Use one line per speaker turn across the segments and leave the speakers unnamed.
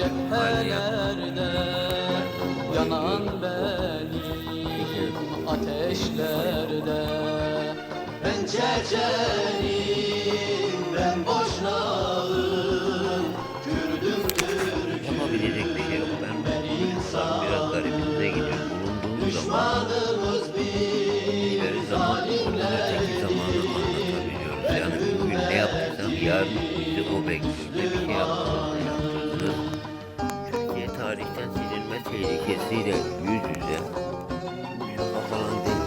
cephelerde Yanan benim ateşlerde Ben Çeçenim, ben Boşnağım Kürdüm Türk'üm
Yapabilecek bir şey yok. Ben insan biraz garibimize gidiyor. Bulunduğum zaman
Düşmanımız bir
ileri zaman öteki zamanı anlatabiliyoruz. Yani bugün ne yaptıysam yarın bizi o bekliyor. Yüz yüze. Şaka falan değil.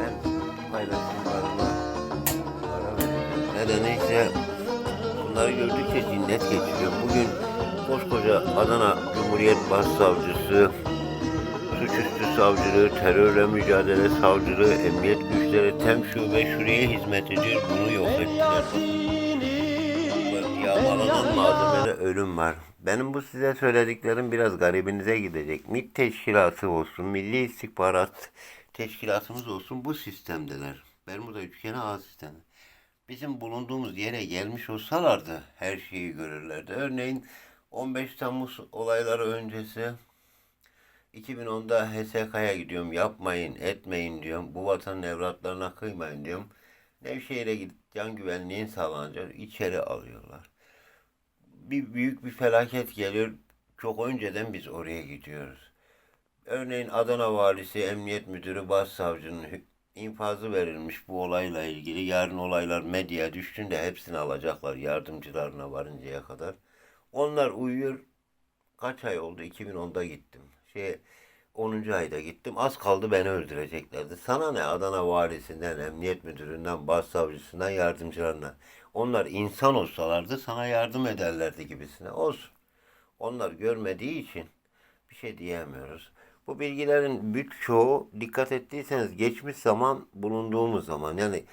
Ben paylaşımlarıma ara vereceğim. Nedeni ise bunları gördükçe cinnet geçiriyor. Bugün koskoca Adana Cumhuriyet Başsavcısı, suçüstü savcılığı, terörle mücadele savcılığı, emniyet güçleri tem şube şuraya hizmet ediyor. Bunu yok ettiler. Malzemede ölüm var. Benim bu size söylediklerim biraz garibinize gidecek. MİT teşkilatı olsun, Milli İstihbarat Teşkilatımız olsun bu sistemdeler. Bermuda üçgeni ağ sistemi. Bizim bulunduğumuz yere gelmiş olsalardı her şeyi görürlerdi. Örneğin 15 Temmuz olayları öncesi 2010'da HSK'ya gidiyorum. Yapmayın, etmeyin diyorum. Bu vatanın evlatlarına kıymayın diyorum. Nevşehir'e gidip can güvenliğin sağlanacak. içeri alıyorlar. Bir büyük bir felaket geliyor. Çok önceden biz oraya gidiyoruz. Örneğin Adana Valisi, Emniyet Müdürü, Başsavcının infazı verilmiş bu olayla ilgili. Yarın olaylar medyaya düştüğünde hepsini alacaklar yardımcılarına varıncaya kadar. Onlar uyuyor. Kaç ay oldu? 2010'da gittim. Şey 10. ayda gittim. Az kaldı beni öldüreceklerdi. Sana ne Adana valisinden, emniyet müdüründen, başsavcısından, yardımcılarına. Onlar insan olsalardı sana yardım ederlerdi gibisine. Olsun. Onlar görmediği için bir şey diyemiyoruz. Bu bilgilerin birçoğu dikkat ettiyseniz geçmiş zaman bulunduğumuz zaman yani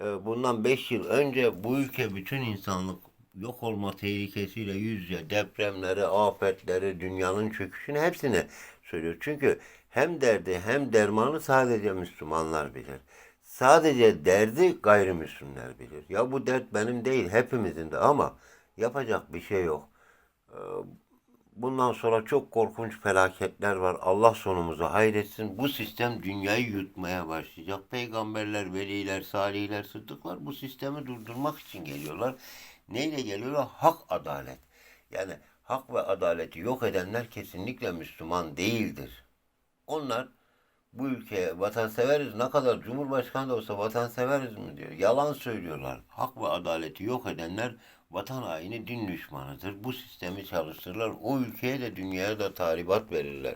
e, bundan 5 yıl önce bu ülke bütün insanlık yok olma tehlikesiyle yüz yüze depremleri, afetleri, dünyanın çöküşünü hepsini söylüyor. Çünkü hem derdi hem dermanı sadece Müslümanlar bilir. Sadece derdi gayrimüslimler bilir. Ya bu dert benim değil hepimizin de ama yapacak bir şey yok. Ee, Bundan sonra çok korkunç felaketler var. Allah sonumuzu hayretsin. Bu sistem dünyayı yutmaya başlayacak. Peygamberler, veliler, salihler, sıddıklar bu sistemi durdurmak için geliyorlar. Neyle geliyorlar? Hak, adalet. Yani hak ve adaleti yok edenler kesinlikle Müslüman değildir. Onlar bu ülkeye vatanseveriz ne kadar Cumhurbaşkanı da olsa vatanseveriz mi diyor. Yalan söylüyorlar. Hak ve adaleti yok edenler vatan haini din düşmanıdır. Bu sistemi çalıştırırlar. O ülkeye de dünyaya da tahribat verirler.